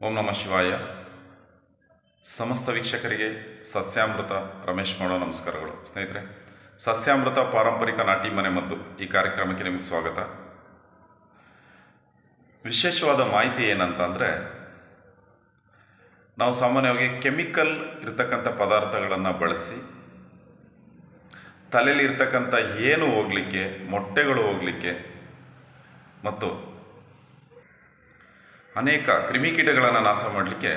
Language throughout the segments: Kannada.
ಓಂ ನಮಃ ಶಿವಾಯ. ಸಮಸ್ತ ವೀಕ್ಷಕರಿಗೆ ಸಸ್ಯಾಮೃತ ರಮೇಶ್ ಮಾಡೋ ನಮಸ್ಕಾರಗಳು. ಸ್ನೇಹಿತರೆ, ಸಸ್ಯಾಮೃತ ಪಾರಂಪರಿಕ ನಾಟಿ ಮನೆ ಮದ್ದು ಈ ಕಾರ್ಯಕ್ರಮಕ್ಕೆ ನಿಮಗೆ ಸ್ವಾಗತ. ವಿಶೇಷವಾದ ಮಾಹಿತಿ ಏನಂತ ನಾವು ಸಾಮಾನ್ಯವಾಗಿ ಕೆಮಿಕಲ್ ಇರತಕ್ಕಂಥ ಪದಾರ್ಥಗಳನ್ನು ಬಳಸಿ ತಲೆಯಲ್ಲಿ ಇರ್ತಕ್ಕಂಥ ಏನು ಹೋಗಲಿಕ್ಕೆ, ಮೊಟ್ಟೆಗಳು ಹೋಗಲಿಕ್ಕೆ ಮತ್ತು ಅನೇಕ ಕ್ರಿಮಿಕೀಟಗಳನ್ನು ನಾಶ ಮಾಡಲಿಕ್ಕೆ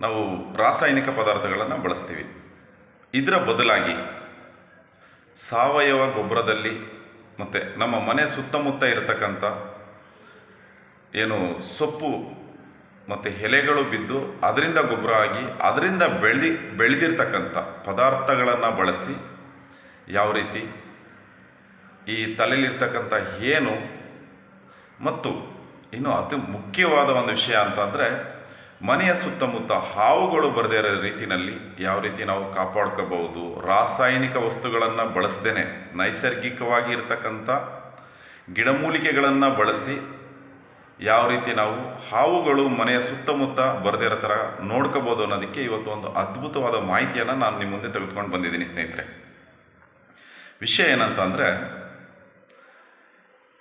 ನಾವು ರಾಸಾಯನಿಕ ಪದಾರ್ಥಗಳನ್ನು ಬಳಸ್ತೀವಿ. ಇದರ ಬದಲಾಗಿ ಸಾವಯವ ಗೊಬ್ಬರದಲ್ಲಿ ಮತ್ತು ನಮ್ಮ ಮನೆ ಸುತ್ತಮುತ್ತ ಇರತಕ್ಕಂಥ ಏನು ಸೊಪ್ಪು ಮತ್ತು ಎಲೆಗಳು ಬಿದ್ದು ಅದರಿಂದ ಗೊಬ್ಬರ ಆಗಿ ಅದರಿಂದ ಬೆಳೆದಿ, ಬೆಳೆದಿರ್ತಕ್ಕಂಥ ಪದಾರ್ಥಗಳನ್ನು ಬಳಸಿ ಯಾವ ರೀತಿ ಈ ತಲೆಯಲ್ಲಿರ್ತಕ್ಕಂಥ ಏನು ಮತ್ತು ಇನ್ನು ಅತಿ ಮುಖ್ಯವಾದ ಒಂದು ವಿಷಯ ಅಂತಂದರೆ ಮನೆಯ ಸುತ್ತಮುತ್ತ ಹಾವುಗಳು ಬರದೇ ಇರೋ ರೀತಿಯಲ್ಲಿ ಯಾವ ರೀತಿ ನಾವು ಕಾಪಾಡ್ಕೋಬಹುದು, ರಾಸಾಯನಿಕ ವಸ್ತುಗಳನ್ನು ಬಳಸದೇನೆ ನೈಸರ್ಗಿಕವಾಗಿ ಇರತಕ್ಕಂಥ ಗಿಡಮೂಲಿಕೆಗಳನ್ನು ಬಳಸಿ ಯಾವ ರೀತಿ ನಾವು ಹಾವುಗಳು ಮನೆಯ ಸುತ್ತಮುತ್ತ ಬರದೇ ಇರೋ ಥರ ನೋಡ್ಕೋಬೋದು ಅನ್ನೋದಕ್ಕೆ ಇವತ್ತು ಒಂದು ಅದ್ಭುತವಾದ ಮಾಹಿತಿಯನ್ನು ನಾನು ನಿಮ್ಮ ಮುಂದೆ ತೆಗೆದುಕೊಂಡು ಬಂದಿದ್ದೀನಿ ಸ್ನೇಹಿತರೆ. ವಿಷಯ ಏನಂತ ಅಂದರೆ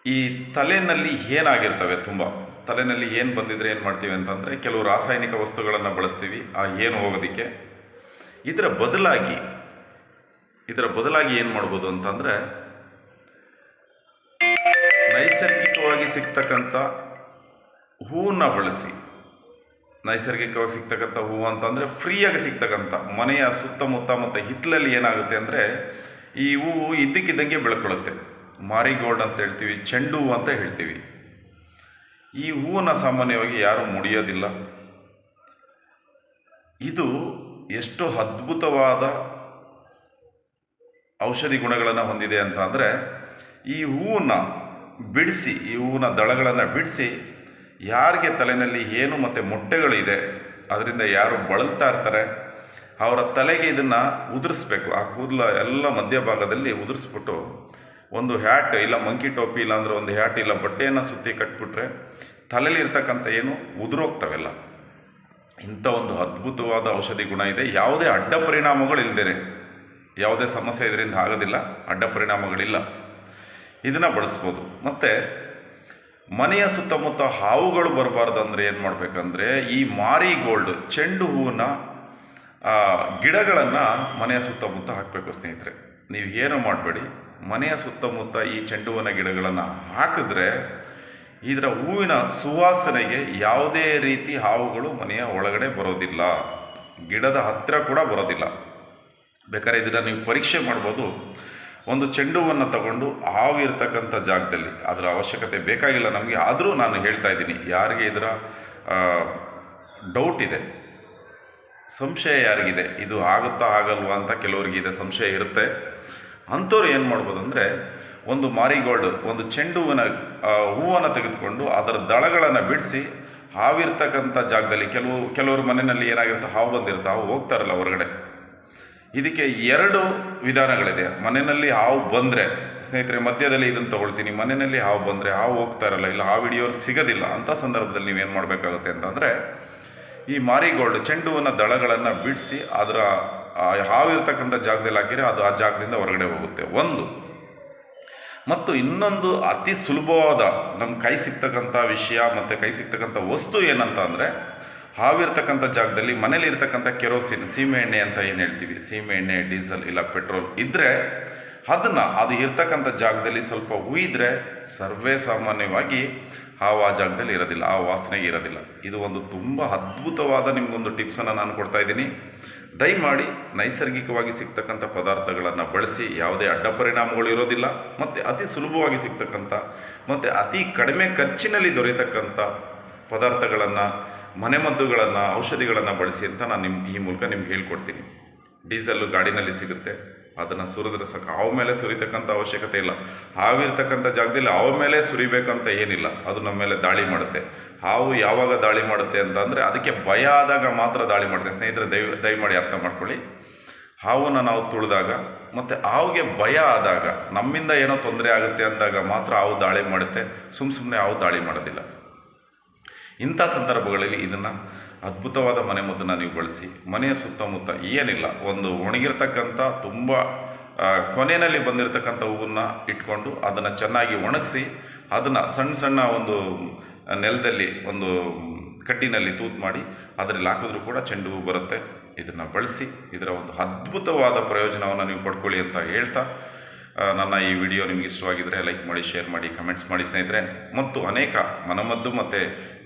ಈ ತಲೆಯಲ್ಲಿ ಏನಾಗಿರ್ತವೆ ತುಂಬ? ತಲೆಯಲ್ಲಿ ಏನು ಬಂದಿದ್ರೆ ಏನು ಮಾಡ್ತೀವಿ ಅಂತಂದರೆ ಕೆಲವು ರಾಸಾಯನಿಕ ವಸ್ತುಗಳನ್ನು ಬಳಸ್ತೀವಿ, ಆ ಏನು ಹೋಗೋದಕ್ಕೆ? ಇದರ ಬದಲಾಗಿ ಇದರ ಬದಲಾಗಿ ಏನು ಮಾಡ್ಬೋದು ಅಂತಂದರೆ ನೈಸರ್ಗಿಕವಾಗಿ ಸಿಗ್ತಕ್ಕಂಥ ಹೂವನ್ನು ಬಳಸಿ. ನೈಸರ್ಗಿಕವಾಗಿ ಸಿಗ್ತಕ್ಕಂಥ ಹೂವು ಅಂತಂದರೆ ಫ್ರೀಯಾಗಿ ಸಿಗ್ತಕ್ಕಂಥ, ಮನೆಯ ಸುತ್ತಮುತ್ತ ಮತ್ತು ಹಿತ್ತಲಲ್ಲಿ ಏನಾಗುತ್ತೆ ಅಂದರೆ ಈ ಹೂವು ಇದ್ದಕ್ಕಿದ್ದಂಗೆ ಬೆಳ್ಕೊಳ್ಳುತ್ತೆ ಮಾರಿಗೋಲ್ಡ್ ಅಂತ ಹೇಳ್ತೀವಿ, ಚೆಂಡು ಅಂತ ಹೇಳ್ತೀವಿ. ಈ ಹೂವನ್ನು ಸಾಮಾನ್ಯವಾಗಿ ಯಾರೂ ಮುಡಿಯೋದಿಲ್ಲ. ಇದು ಎಷ್ಟು ಅದ್ಭುತವಾದ ಔಷಧಿ ಗುಣಗಳನ್ನು ಹೊಂದಿದೆ ಅಂತ ಅಂದರೆ, ಈ ಹೂವನ್ನು ಬಿಡಿಸಿ, ಈ ಹೂವಿನ ದಳಗಳನ್ನು ಬಿಡಿಸಿ, ಯಾರಿಗೆ ತಲೆಯಲ್ಲಿ ಏನು ಮತ್ತು ಮೊಟ್ಟೆಗಳಿದೆ, ಅದರಿಂದ ಯಾರು ಬಳಲ್ತಾ ಇರ್ತಾರೆ, ಅವರ ತಲೆಗೆ ಇದನ್ನು ಉದುರಿಸ್ಬೇಕು. ಆ ಕೂದಲ ಎಲ್ಲ ಮಧ್ಯಭಾಗದಲ್ಲಿ ಉದುರಿಸ್ಬಿಟ್ಟು ಒಂದು ಹ್ಯಾಟ್ ಇಲ್ಲ ಮಂಕಿ ಟೋಪಿ ಇಲ್ಲಾಂದ್ರೆ ಒಂದು ಹ್ಯಾಟ್ ಇಲ್ಲ ಬಟ್ಟೆಯನ್ನು ಸುತ್ತಿ ಕಟ್ಬಿಟ್ರೆ ತಲೆಯಲ್ಲಿ ಇರ್ತಕ್ಕಂಥ ಏನು? ಉದುರೋಗ್ತವೆಲ್ಲ ಇಂಥ ಒಂದು ಅದ್ಭುತವಾದ ಔಷಧಿ ಗುಣ ಇದೆ. ಯಾವುದೇ ಅಡ್ಡ ಪರಿಣಾಮಗಳು ಇಲ್ಲದೇ ಯಾವುದೇ ಸಮಸ್ಯೆ ಇದರಿಂದ ಆಗೋದಿಲ್ಲ. ಅಡ್ಡ ಪರಿಣಾಮಗಳಿಲ್ಲ. ಇದನ್ನು ಬಳಸ್ಬೋದು. ಮತ್ತು ಮನೆಯ ಸುತ್ತಮುತ್ತ ಹಾವುಗಳು ಬರಬಾರ್ದು ಅಂದರೆ ಏನು ಮಾಡಬೇಕಂದ್ರೆ, ಈ ಮಾರಿ ಗೋಲ್ಡ್ ಚೆಂಡು ಹೂವನ್ನ ಗಿಡಗಳನ್ನು ಮನೆಯ ಸುತ್ತಮುತ್ತ ಹಾಕಬೇಕು ಸ್ನೇಹಿತರೆ. ನೀವು ಏನು ಮಾಡಬೇಡಿ. ಮನೆಯ ಸುತ್ತಮುತ್ತ ಈ ಚೆಂಡು ಹೂವಿನ ಗಿಡಗಳನ್ನು ಹಾಕಿದ್ರೆ ಇದರ ಹೂವಿನ ಸುವಾಸನೆಗೆ ಯಾವುದೇ ರೀತಿ ಹಾವುಗಳು ಮನೆಯ ಒಳಗಡೆ ಬರೋದಿಲ್ಲ. ಗಿಡದ ಹತ್ತಿರ ಕೂಡ ಬರೋದಿಲ್ಲ. ಬೇಕಾದ್ರೆ ಇದನ್ನು ನೀವು ಪರೀಕ್ಷೆ ಮಾಡ್ಬೋದು. ಒಂದು ಚೆಂಡುವನ್ನು ತಗೊಂಡು ಹಾವು ಇರ್ತಕ್ಕಂಥ ಜಾಗದಲ್ಲಿ ಅದರ ಅವಶ್ಯಕತೆ ಬೇಕಾಗಿಲ್ಲ ನಮಗೆ. ಆದರೂ ನಾನು ಹೇಳ್ತಾ ಇದ್ದೀನಿ, ಯಾರಿಗೆ ಇದರ ಡೌಟ್ ಇದೆ. ಸಂಶಯ ಯಾರಿಗಿದೆ? ಇದು ಆಗುತ್ತಾ ಆಗಲ್ವಾ ಅಂತ ಕೆಲವರಿಗಿದೆ ಸಂಶಯ ಇರುತ್ತೆ. ಅಂಥವ್ರು ಏನು ಮಾಡ್ಬೋದು ಅಂದರೆ ಒಂದು ಮಾರಿಗೋಲ್ಡ್, ಒಂದು ಚೆಂಡು ಹೂವಿನ ಹೂವನ್ನು ತೆಗೆದುಕೊಂಡು ಅದರ ದಳಗಳನ್ನು ಬಿಡಿಸಿ ಹಾವಿರ್ತಕ್ಕಂಥ ಜಾಗದಲ್ಲಿ ಕೆಲವು, ಕೆಲವರು ಮನೆಯಲ್ಲಿ ಏನಾಗಿರುತ್ತೆ, ಹಾವು ಬಂದಿರುತ್ತೆ, ಹಾವು ಹೋಗ್ತಾರಲ್ಲ ಹೊರಗಡೆ. ಇದಕ್ಕೆ ಎರಡು ವಿಧಾನಗಳಿದೆ. ಮನೆಯಲ್ಲಿ ಹಾವು ಬಂದರೆ, ಸ್ನೇಹಿತರೆ, ಮಧ್ಯದಲ್ಲಿ ಇದನ್ನು ತೊಗೊಳ್ತೀನಿ, ಮನೆಯಲ್ಲಿ ಹಾವು ಬಂದರೆ ಹಾವು ಹೋಗ್ತಾ ಇರಲ್ಲ ಇಲ್ಲ ಹಾವು ಹಿಡಿಯೋರು ಸಿಗೋದಿಲ್ಲ ಅಂಥ ಸಂದರ್ಭದಲ್ಲಿ ನೀವೇನು ಮಾಡಬೇಕಾಗುತ್ತೆ ಅಂತಂದರೆ ಈ ಮಾರಿಗೋಲ್ಡ್ ಚೆಂಡುವಿನ ದಳಗಳನ್ನು ಬಿಡಿಸಿ ಅದರ ಹಾವಿರ್ತಕ್ಕಂಥ ಜಾಗದಲ್ಲಿ ಹಾಕಿದರೆ ಅದು ಆ ಜಾಗದಿಂದ ಹೊರಗಡೆ ಹೋಗುತ್ತೆ. ಒಂದು. ಮತ್ತು ಇನ್ನೊಂದು ಅತಿ ಸುಲಭವಾದ ನಮ್ಮ ಕೈ ಸಿಗ್ತಕ್ಕಂಥ ವಿಷಯ ಮತ್ತು ಕೈ ಸಿಗ್ತಕ್ಕಂಥ ವಸ್ತು ಏನಂತ ಅಂದರೆ ಹಾವಿರ್ತಕ್ಕಂಥ ಜಾಗದಲ್ಲಿ ಮನೇಲಿ ಇರ್ತಕ್ಕಂಥ ಕೆರೋಸಿನ್, ಸೀಮೆ ಎಣ್ಣೆ ಅಂತ ಏನು ಹೇಳ್ತೀವಿ? ಸೀಮೆ ಎಣ್ಣೆ, ಡೀಸೆಲ್ ಇಲ್ಲ ಪೆಟ್ರೋಲ್ ಇದ್ದರೆ ಅದನ್ನು ಅದು ಇರ್ತಕ್ಕಂಥ ಜಾಗದಲ್ಲಿ ಸ್ವಲ್ಪ ಹುಯ್ದರೆ ಸರ್ವೇ ಸಾಮಾನ್ಯವಾಗಿ ಹಾವು ಆ ಜಾಗದಲ್ಲಿ ಇರೋದಿಲ್ಲ, ಆ ವಾಸನೆ ಇರೋದಿಲ್ಲ. ಇದು ಒಂದು ತುಂಬ ಅದ್ಭುತವಾದ ನಿಮಗೊಂದು ಟಿಪ್ಸನ್ನು ನಾನು ಕೊಡ್ತಾ ಇದ್ದೀನಿ. ದಯಮಾಡಿ ನೈಸರ್ಗಿಕವಾಗಿ ಸಿಗ್ತಕ್ಕಂಥ ಪದಾರ್ಥಗಳನ್ನು ಬಳಸಿ, ಯಾವುದೇ ಅಡ್ಡ ಪರಿಣಾಮಗಳು ಇರೋದಿಲ್ಲ, ಮತ್ತು ಅತಿ ಸುಲಭವಾಗಿ ಸಿಗ್ತಕ್ಕಂಥ, ಮತ್ತು ಅತಿ ಕಡಿಮೆ ಖರ್ಚಿನಲ್ಲಿ ದೊರೆಯತಕ್ಕಂಥ ಪದಾರ್ಥಗಳನ್ನು, ಮನೆಮದ್ದುಗಳನ್ನು, ಔಷಧಿಗಳನ್ನು ಬಳಸಿ ಅಂತ ನಾನು ನಿಮ್ಮ ಈ ಮೂಲಕ ನಿಮ್ಗೆ ಹೇಳ್ಕೊಡ್ತೀನಿ. ಡೀಸೆಲ್ಲು ಗಾಡಿನಲ್ಲಿ ಸಿಗುತ್ತೆ. ಅದನ್ನು ಸುರಿದ್ರೆ ಸಾಕು ಹಾವು ಮೇಲೆ ಸುರಿತಕ್ಕಂಥ ಅವಶ್ಯಕತೆ ಇಲ್ಲ. ಹಾವಿರ್ತಕ್ಕಂಥ ಜಾಗದಲ್ಲಿ ಹಾವು ಮೇಲೆ ಸುರಿಬೇಕಂತ ಏನಿಲ್ಲ. ಅದು ನಮ್ಮ ಮೇಲೆ ದಾಳಿ ಮಾಡುತ್ತೆ. ಹಾವು ಯಾವಾಗ ದಾಳಿ ಮಾಡುತ್ತೆ ಅಂತಂದರೆ ಅದಕ್ಕೆ ಭಯ ಆದಾಗ ಮಾತ್ರ ದಾಳಿ ಮಾಡುತ್ತೆ. ಸ್ನೇಹಿತರೆ ದಯ ದಯಮಾಡಿ ಅರ್ಥ ಮಾಡ್ಕೊಳ್ಳಿ. ಹಾವನ್ನು ನಾವು ತುಳಿದಾಗ ಮತ್ತು ಹಾವಿಗೆ ಭಯ ಆದಾಗ, ನಮ್ಮಿಂದ ಏನೋ ತೊಂದರೆ ಆಗುತ್ತೆ ಅಂದಾಗ ಮಾತ್ರ ಹಾವು ದಾಳಿ ಮಾಡುತ್ತೆ. ಸುಮ್ಮ ಸುಮ್ಮನೆ ಹಾವು ದಾಳಿ ಮಾಡೋದಿಲ್ಲ. ಇಂಥ ಸಂದರ್ಭಗಳಲ್ಲಿ ಇದನ್ನು ಅದ್ಭುತವಾದ ಮನೆಮದ್ದನ್ನು ನೀವು ಬಳಸಿ. ಮನೆಯ ಸುತ್ತಮುತ್ತ ಏನಿಲ್ಲ, ಒಂದು ಒಣಗಿರ್ತಕ್ಕಂಥ, ತುಂಬ ಕೊನೆಯಲ್ಲಿ ಬಂದಿರತಕ್ಕಂಥ ಹೂವನ್ನು ಇಟ್ಕೊಂಡು ಅದನ್ನು ಚೆನ್ನಾಗಿ ಒಣಗಿಸಿ, ಅದನ್ನು ಸಣ್ಣ ಸಣ್ಣ ಒಂದು ನೆಲದಲ್ಲಿ ಒಂದು ಕಟ್ಟಿನಲ್ಲಿ ತೂತು ಮಾಡಿ, ಅದರಲ್ಲಿ ಹಾಕಿದ್ರೂ ಕೂಡ ಚೆಂಡು ಹೂ ಬರುತ್ತೆ. ಇದನ್ನು ಬಳಸಿ, ಇದರ ಒಂದು ಅದ್ಭುತವಾದ ಪ್ರಯೋಜನವನ್ನು ನೀವು ಪಡ್ಕೊಳ್ಳಿ ಅಂತ ಹೇಳ್ತಾ ನನ್ನ ಈ ವಿಡಿಯೋ ನಿಮಗೆ ಇಷ್ಟವಾಗಿದ್ದರೆ ಲೈಕ್ ಮಾಡಿ ಶೇರ್ ಮಾಡಿ ಕಮೆಂಟ್ಸ್ ಮಾಡಿ ಸ್ನೇಹಿತರೆ. ಮತ್ತು ಅನೇಕ ಮನಮದ್ದು ಮತ್ತು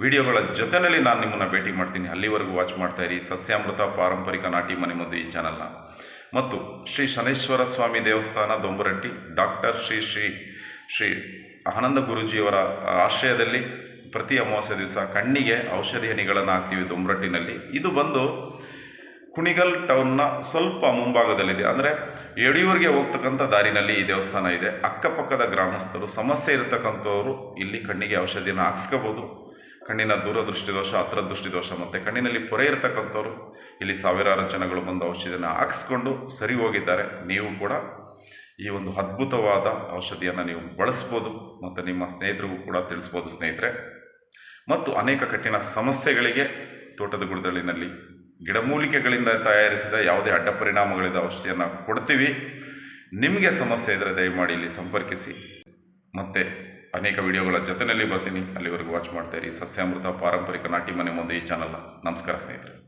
ವಿಡಿಯೋಗಳ ಜೊತೆಯಲ್ಲಿ ನಾನು ನಿಮ್ಮನ್ನು ಭೇಟಿ ಮಾಡ್ತೀನಿ. ಅಲ್ಲಿವರೆಗೂ ವಾಚ್ ಮಾಡ್ತಾ ಇರಿ. ಸಸ್ಯಾಮೃತ, ಪಾರಂಪರಿಕ ನಾಟಿ ಮನೆಮದ್ದು ಈ ಚಾನಲ್ನ ಮತ್ತು ಶ್ರೀ ಶನೇಶ್ವರ ಸ್ವಾಮಿ ದೇವಸ್ಥಾನ, ದೊಂಬರಟ್ಟಿ ಡಾಕ್ಟರ್ ಶ್ರೀ ಶ್ರೀ ಶ್ರೀ ಆನಂದ ಗುರುಜಿಯವರ ಆಶ್ರಯದಲ್ಲಿ ಪ್ರತಿ ಅಮಾವಾಸ್ಯ ದಿವಸ ಕಣ್ಣಿಗೆ ಔಷಧಿ ಹನಿಗಳನ್ನು ಹಾಕ್ತೀವಿ ದೊಂಬರಟ್ಟಿನಲ್ಲಿ. ಇದು ಬಂದು ಕುಣಿಗಲ್ ಟೌನ್ನ ಸ್ವಲ್ಪ ಮುಂಭಾಗದಲ್ಲಿದೆ. ಅಂದರೆ ಯಡಿಯೂರಿಗೆ ಹೋಗ್ತಕ್ಕಂಥ ದಾರಿನಲ್ಲಿ ಈ ದೇವಸ್ಥಾನ ಇದೆ. ಅಕ್ಕಪಕ್ಕದ ಗ್ರಾಮಸ್ಥರು, ಸಮಸ್ಯೆ ಇರತಕ್ಕಂಥವರು ಇಲ್ಲಿ ಕಣ್ಣಿಗೆ ಔಷಧಿಯನ್ನು ಹಾಕ್ಸ್ಕೋಬೋದು. ಕಣ್ಣಿನ ದೂರದೃಷ್ಟಿ ದೋಷ ಹತ್ರ ದೃಷ್ಟಿ ದೋಷ ಮತ್ತು ಕಣ್ಣಿನಲ್ಲಿ ಪೊರೆ ಇರತಕ್ಕಂಥವ್ರು ಇಲ್ಲಿ ಸಾವಿರಾರು ಜನಗಳು ಬಂದು ಔಷಧಿಯನ್ನು ಹಾಕ್ಸ್ಕೊಂಡು ಸರಿ ಹೋಗಿದ್ದಾರೆ. ನೀವು ಕೂಡ ಈ ಒಂದು ಅದ್ಭುತವಾದ ಔಷಧಿಯನ್ನು ನೀವು ಬಳಸ್ಬೋದು ಮತ್ತು ನಿಮ್ಮ ಸ್ನೇಹಿತರಿಗೂ ಕೂಡ ತಿಳಿಸ್ಬೋದು ಸ್ನೇಹಿತರೆ. ಮತ್ತು ಅನೇಕ ಕಠಿಣ ಸಮಸ್ಯೆಗಳಿಗೆ ತೋಟದ ಗುಡದಳ್ಳಿನಲ್ಲಿ ಗಿಡಮೂಲಿಕೆಗಳಿಂದ ತಯಾರಿಸಿದ ಯಾವುದೇ ಅಡ್ಡ ಪರಿಣಾಮಗಳಿದ ಔಷಧಿಯನ್ನು ಕೊಡ್ತೀವಿ. ನಿಮಗೆ ಸಮಸ್ಯೆ ಇದ್ದರೆ ದಯಮಾಡಿ ಇಲ್ಲಿ ಸಂಪರ್ಕಿಸಿ. ಮತ್ತು ಅನೇಕ ವಿಡಿಯೋಗಳ ಜೊತೆಯಲ್ಲಿ ಬರ್ತೀನಿ. ಅಲ್ಲಿವರೆಗೂ ವಾಚ್ ಮಾಡ್ತಾ ಇರಿ. ಸಸ್ಯಾಮೃತ ಪಾರಂಪರಿಕ ನಾಟಿ ಮನೆ ಮುಂದೆ ಈ ಚಾನಲ್ನ. ನಮಸ್ಕಾರ ಸ್ನೇಹಿತರೆ.